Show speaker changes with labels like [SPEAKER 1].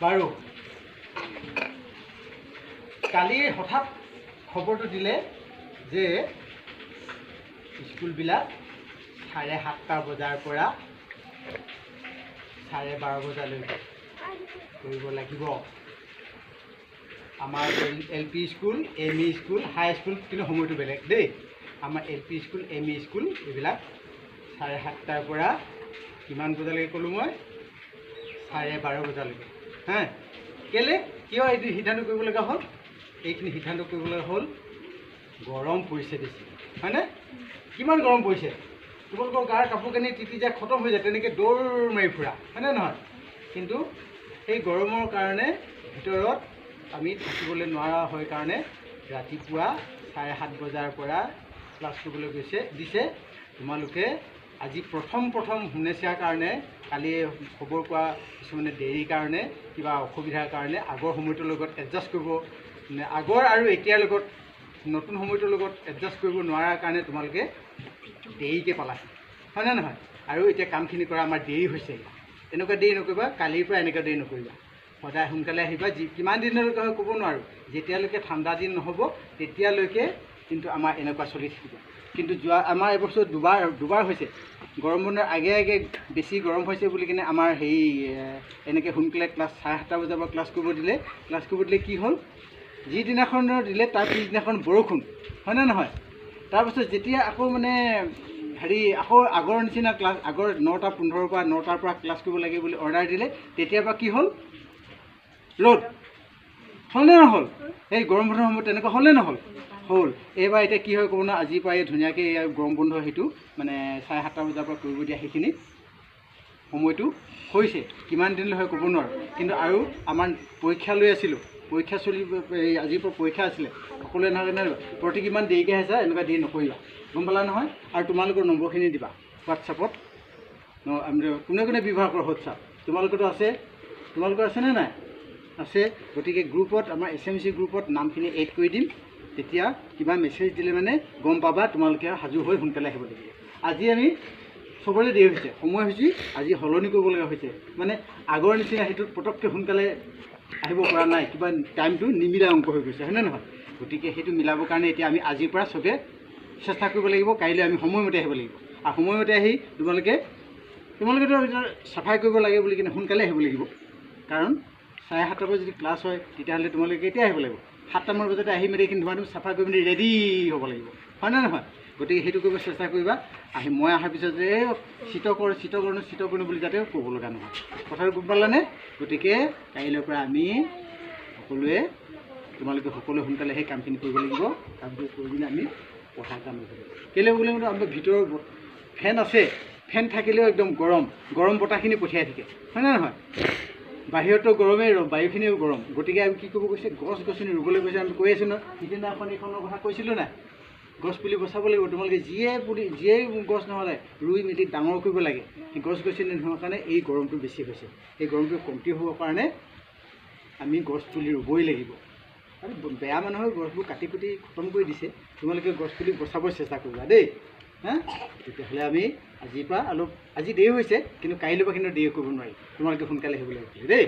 [SPEAKER 1] বাৰু। কালি হঠাৎ খবৰটো দিলে যে স্কুলবিলাক চাৰে সাতটা বজাৰ পৰা চাৰে বাৰ বজালৈকে কৰিব লাগিব। আমাৰ L P school M E school high school কিন্তু সময়টো বেলেগ দেই। আমাৰ L P school M E school এইবিলাক চাৰে সাতটাৰ পৰা কিমান বজালৈকে ক'লোঁ মই? চাৰে বাৰ বজালৈকে। হা কেলে? কিয় এইটো সিদ্ধান্ত কৰিব লগা হ'ল? এইখিনি সিদ্ধান্ত কৰিব লগা হ'ল গৰম পৰিছে বেছি। হয়নে? কিমান গৰম পৰিছে? তোমালোকৰ গাৰ কাপোৰ কানি তিতি যায় খতম হৈ যায় তেনেকৈ দৌৰ মাৰি ফুৰা। হয়নে নহয়? কিন্তু সেই গৰমৰ কাৰণে ভিতৰত আমি থাকিবলৈ নোৱাৰা হয় কাৰণে ৰাতিপুৱা চাৰে সাত বজাৰ পৰা ক্লাছ কৰিবলৈ গৈছে দিছে। তোমালোকে আজি প্ৰথম প্ৰথম শুনেচাৰ কাৰণে কালি খবৰ পোৱা কিছুমানে দেৰিৰ কাৰণে কিবা অসুবিধাৰ কাৰণে আগৰ সময়টোৰ লগত এডজাষ্ট কৰিব আগৰ আৰু এতিয়াৰ লগত নতুন সময়টোৰ লগত এডজাষ্ট কৰিব নোৱাৰাৰ কাৰণে তোমালোকে দেৰিকৈ পালা হয়নে নহয়? আৰু এতিয়া কামখিনি কৰা আমাৰ দেৰি হৈছে। এনেকুৱা দেৰি নকৰিবা কালিৰ পৰা এনেকুৱা দেৰি নকৰিবা। সদায় সোনকালে আহিবা যি কিমান দিনলৈকে হয় ক'ব নোৱাৰোঁ। যেতিয়ালৈকে ঠাণ্ডা দিন নহ'ব তেতিয়ালৈকে কিন্তু আমাৰ এনেকুৱা চলি থাকিব। কিন্তু যোৱা আমাৰ এবছৰ দুবাৰ দুবাৰ হৈছে। গৰম বন্ধৰ আগে আগে বেছি গৰম হৈছে বুলি কিনে আমাৰ হেৰি এনেকৈ সোনকালে ক্লাছ চাৰে সাতটা বজাৰ পৰা ক্লাছ কৰিব দিলে। ক্লাছ কৰিব দিলে কি হ'ল? যিদিনাখনৰ দিলে তাৰ পিছদিনাখন বৰষুণ হয়নে নহয়? তাৰপাছত যেতিয়া আকৌ মানে হেৰি আকৌ আগৰ নিচিনা ক্লাছ আগৰ নটা পোন্ধৰৰ পৰা নটাৰ পৰা ক্লাছ কৰিব লাগে বুলি অৰ্ডাৰ দিলে তেতিয়াৰ পৰা কি হ'ল? ৰ'দ। হ'লনে নহ'ল? এই গৰম বন্ধৰ সময়ত তেনেকুৱা হ'লনে নহ'ল? হ'ল। এইবাৰ এতিয়া কি হয় নোৱাৰোঁ আজিৰ পৰা এই ধুনীয়াকৈ এই গৰম বন্ধ সেইটো মানে চাৰে সাতটা বজাৰ পৰা কৰিব দিয়া সেইখিনি সময়টো হৈছে। কিমান দিনলৈ হয় ক'ব নোৱাৰোঁ। কিন্তু আৰু আমাৰ পৰীক্ষা লৈ আছিলোঁ। পৰীক্ষা চলি আজিৰ পৰা পৰীক্ষা আছিলে। সকলোৱে নহয় নহয় প্ৰতি কিমান দেৰিকৈ আহিছা এনেকুৱা দেৰি নকৰিবা। গম পালা নহয়? আৰু তোমালোকৰ নম্বৰখিনি দিবা হোৱাটছআপত কোনে কোনে ব্যৱহাৰ কৰে হোৱাটছআপ তোমালোকৰতো আছে? তোমালোকৰ আছেনে নাই? আছে। গতিকে গ্ৰুপত আমাৰ এছ এম চি গ্ৰুপত নামখিনি এড কৰি দিম। তেতিয়া কিবা মেছেজ দিলে মানে গম পাবা তোমালোকে সাজু হৈ সোনকালে আহিব লাগিব। আজি আমি চবৰে দেৰি হৈছে সময় হৈছে আজি সলনি কৰিব লগা হৈছে। মানে আগৰ নিচিনা সেইটোত পটককৈ সোনকালে আহিব পৰা নাই কিবা টাইমটো নিমিলা অংক হৈ গৈছে হয়নে নহয়? গতিকে সেইটো মিলাবৰ কাৰণে এতিয়া আমি আজিৰ পৰা চবে চেষ্টা কৰিব লাগিব কাইলৈ আমি সময়মতে আহিব লাগিব। আৰু সময়মতে আহি তোমালোকে তোমালোকেতো চাফাই কৰিব লাগে বুলি কিনে সোনকালে আহিব লাগিব। কাৰণ চাৰে সাতটাৰ পৰা যদি ক্লাছ হয় তেতিয়াহ'লে তোমালোকে কেতিয়া আহিব লাগিব। সাতটামান বজাতে আহি মেলি কিন্তু তোমালোক চাফা কৰি মেলি ৰেডি হ'ব লাগিব। হয়নে নহয়? গতিকে সেইটো কৰিব চেষ্টা কৰিবা। আহি মই অহাৰ পিছত যে কৰ চিট কৰোঁ বুলি যাতে ক'ব লগা নহয়। কথাটো গম পালানে গতিকে কাইলৈৰ পৰা আমি সকলোৱে তোমালোকে সকলোৱে সোনকালে সেই কামখিনি কৰিব লাগিব। কামখিনি কৰি কিনে আমি পঢ়াৰ কাম লাগিব কেলৈ বোলে মানে আমাৰ ভিতৰৰ ফেন আছে। ফেন থাকিলেও একদম গৰম। গৰম বতাহখিনি পঠিয়াই থাকে। হয়নে নহয়? বাহিৰতো গৰমেই ৰ- বায়ুখিনিও গৰম। গতিকে আমি কি কৰিব গৈছে গছ গছনি ৰুবলৈ গৈছে আমি কৈ আছোঁ ন সিদিনাখন এইখনৰ কথা কৈছিলোঁ নাই গছ পুলি বচাব লাগিব। তোমালোকে যিয়ে পুলি যিয়ে গছ নহ'লে ৰুই মেলি ডাঙৰ কৰিব লাগে। গছ গছনি নোহোৱাৰ কাৰণে এই গৰমটো বেছি হৈছে। এই গৰমটো কমটি হ'বৰ কাৰণে আমি গছ পুলি ৰুবই লাগিব। আৰু বেয়া মানুহৰ গছবোৰ কাটি কুটি খতম কৰি দিছে। তোমালোকে গছ পুলি বচাবৰ চেষ্টা কৰিবা দেই। তেতিয়াহ'লে আমি আজিৰ পৰা অলপ আজি দেৰি হৈছে কিন্তু কাইলৈৰ পৰা কিন্তু দেৰি কৰিব নোৱাৰি। তোমালোকে সোনকালে আহিব লাগিব দেই।